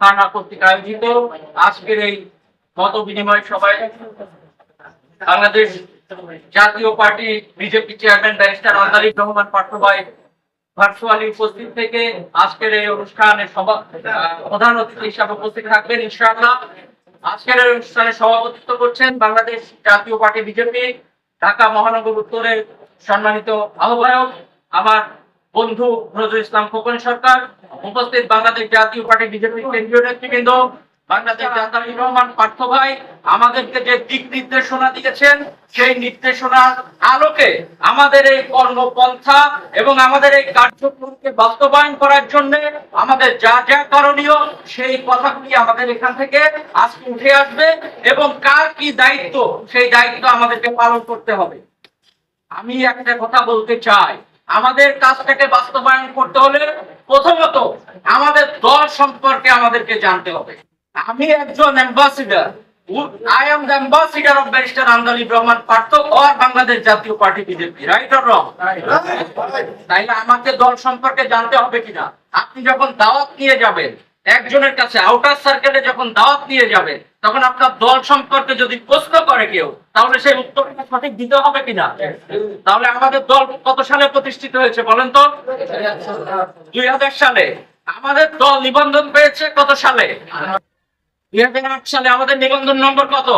থানা কর্তৃক আয়োজিত আজকের এই মত বিনিময় সভায় Bangladesh Jatiya party BJP chairman barrister Andalib Rahman পাঠ্যবাই virtually উপস্থিত থেকে আজকের এই অনুষ্ঠানে সভা প্রধান অতিথি হিসাবে উপস্থিত থাকবেন ইনশাআল্লাহ। আজকের এই অনুষ্ঠানে সভাপতিত্ব করছেন বাংলাদেশ জাতীয় পার্টি বিজেপি, ঢাকা মহানগর উত্তরের সম্মানিত আহ্বায়ক, আমার বন্ধু নজরুল ইসলাম খোকন সরকার, উপস্থিত বাংলাদেশ জাতীয় পার্টি বিজেপি কেন্দ্রীয় নেতৃবৃন্দ, বাংলাদেশ জাতীয় রহমান পার্থ আমাদেরকে যে দিয়েছেন, সেই নির্দেশনার আলোকে আমাদের এই কর্মপন্থা এবং আমাদের এই কার্যক্রমকে বাস্তবায়ন করার জন্য আমাদের যা যা করণীয়, সেই কথাগুলি আমাদের এখান থেকে আজকে উঠে আসবে এবং কার কি দায়িত্ব, সেই দায়িত্ব আমাদেরকে পালন করতে হবে। আমি একটা কথা বলতে চাই। আমাদের কাজটাকে বাস্তবায়ন করতে হলে প্রথমত আমাদের দল সম্পর্কে আমাদেরকে জানতে হবে। আমি একজন ambassador I am the ambassador of barrister Andalib Rahman Partha or Bangladesh Jatiya party BJP right or wrong তাইলে আমাকে দল সম্পর্কে জানতে হবে কিনা? আপনি যখন দাওয়াত নিয়ে যাবেন একজনের কাছে আউটার সার্কেলে যখন দাওয়াত নিয়ে যাবে, তখন আপনার দল সম্পর্কে যদি প্রশ্ন করে কেউ, তাহলে সেই উত্তরটা সঠিক দিতে হবে কিনা? তাহলে আমাদের দল কত সালে প্রতিষ্ঠিত হয়েছে বলেন তো? দুই হাজার সালে। আমাদের দল নিবন্ধন পেয়েছে কত সালে? দুই হাজার আট সালে আমাদের নিবন্ধন নম্বর কত?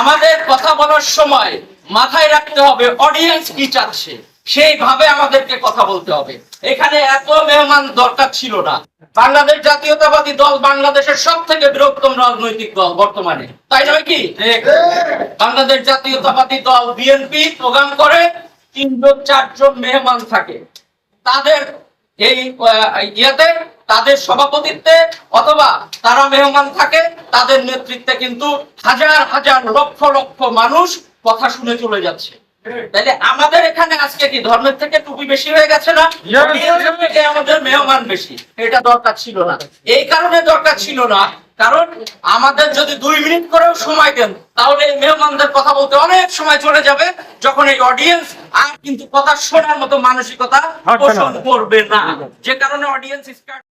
আমাদের কথা বলার সময় মাথায় রাখতে হবে অডিয়েন্স কি চাচ্ছে। সেইভাবে আমাদেরকে কথা বলতে হবে। এখানে এত মেহমান দরকার ছিল না। বাংলাদেশ জাতীয়তাবাদী দল বাংলাদেশের সব থেকে বৃহত্তম রাজনৈতিক দল বর্তমানে। তাই নয় কি? বাংলাদেশ জাতীয়তাবাদী দল বিএনপি প্রোগ্রাম করে তিনজন চারজন মেহমান থাকে। তাদের এই ইয়েতে তাদের সভাপতিত্বে অথবা তারা মেহমান থাকে তাদের নেতৃত্বে কিন্তু হাজার হাজার লক্ষ লক্ষ মানুষ কথা শুনে চলে যাচ্ছে। তাহলে আমাদের এখানে আজকে কি ধর্মের থেকে টুপি বেশি হয়ে গেছে না? আমাদের মেহমান বেশি। এটা দরকার ছিল না। এই কারণে দরকার ছিল না। কারণ আমাদের যদি দুই মিনিট করেও সময় দেন তাহলে এই মেহমানদের কথা বলতে অনেক সময় চলে যাবে। যখন এই অডিয়েন্স আর কিন্তু কথা শোনার মতো মানসিকতা পোষণ করবে না। যে কারণে অডিয়েন্স স্টার্ট